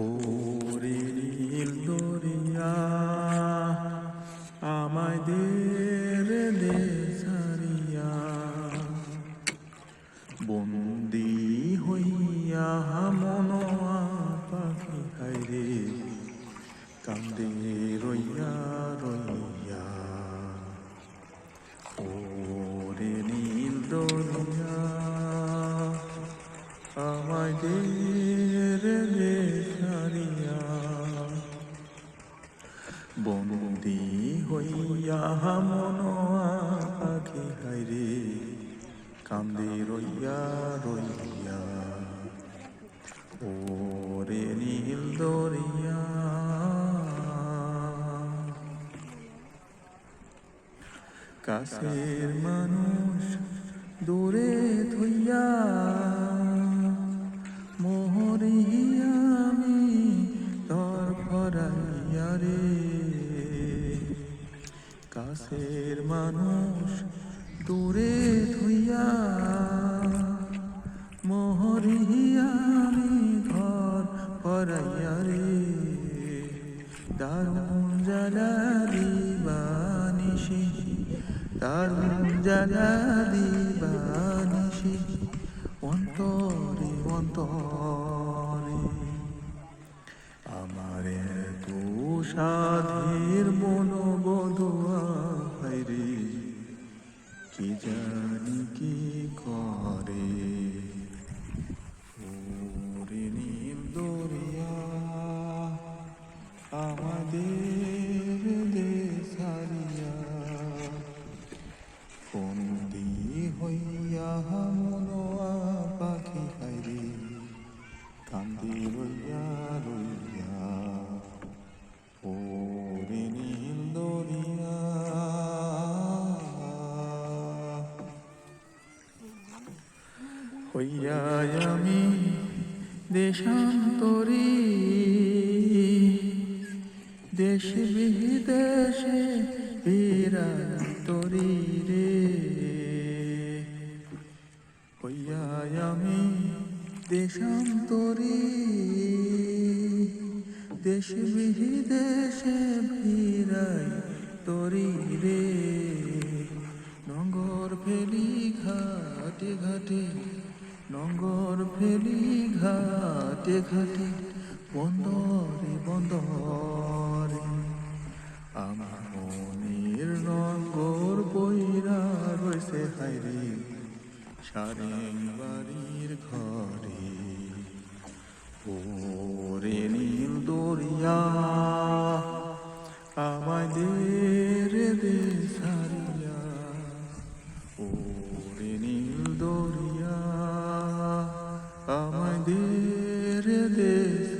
ওরে নীল দরিয়া আমায় দে রে দে সারিয়া বন্দি হইয়া মনোয়া পাখি হাইরে কান্দে রইয়া রইয়া। ওরে নীল দরিয়া আমায় বন্দি হইয়া মনোয়া পাখি হাইরে কান্দে রইয়া রইয়া। ওরে নীল দরিয়া। কাছের মানুষ দূরে থইয়া দূরে ধুইয়া মোহরি আমি ঘর ফরাইয়া রে। দারুণ জ্বালা দিবানিসি দারুণ জ্বালা দিবানিসি অন্তরে অন্তরে। আমার এত সাধের কি জানি কি করে? ওরে নীল দরিয়া, আমাদের দেশারিয়া বন্দি হইয়া মনোয়া পাখি হাইরে কান্দি রইয়া রইয়া। ওরে হইয়া আমি দেশান্তরী। দেশ বিদেশে বীরা তরি রে। হইয়া আমি দেশান্তরী। দেশ বিদেশে ভিড়াই তরি রে। নঙ্গর ফেলি, ঘাটে ঘাটে নঙ্গর ফেলি ঘাটে ঘাটে, বন্দরে বন্দরে। আমার মনের নঙ্গর বইরা রয়েছে হাইরে সারেং বাড়ির ঘরে। ওরে নীল দরিয়া, আমায় দে রে দে সারিয়া নীল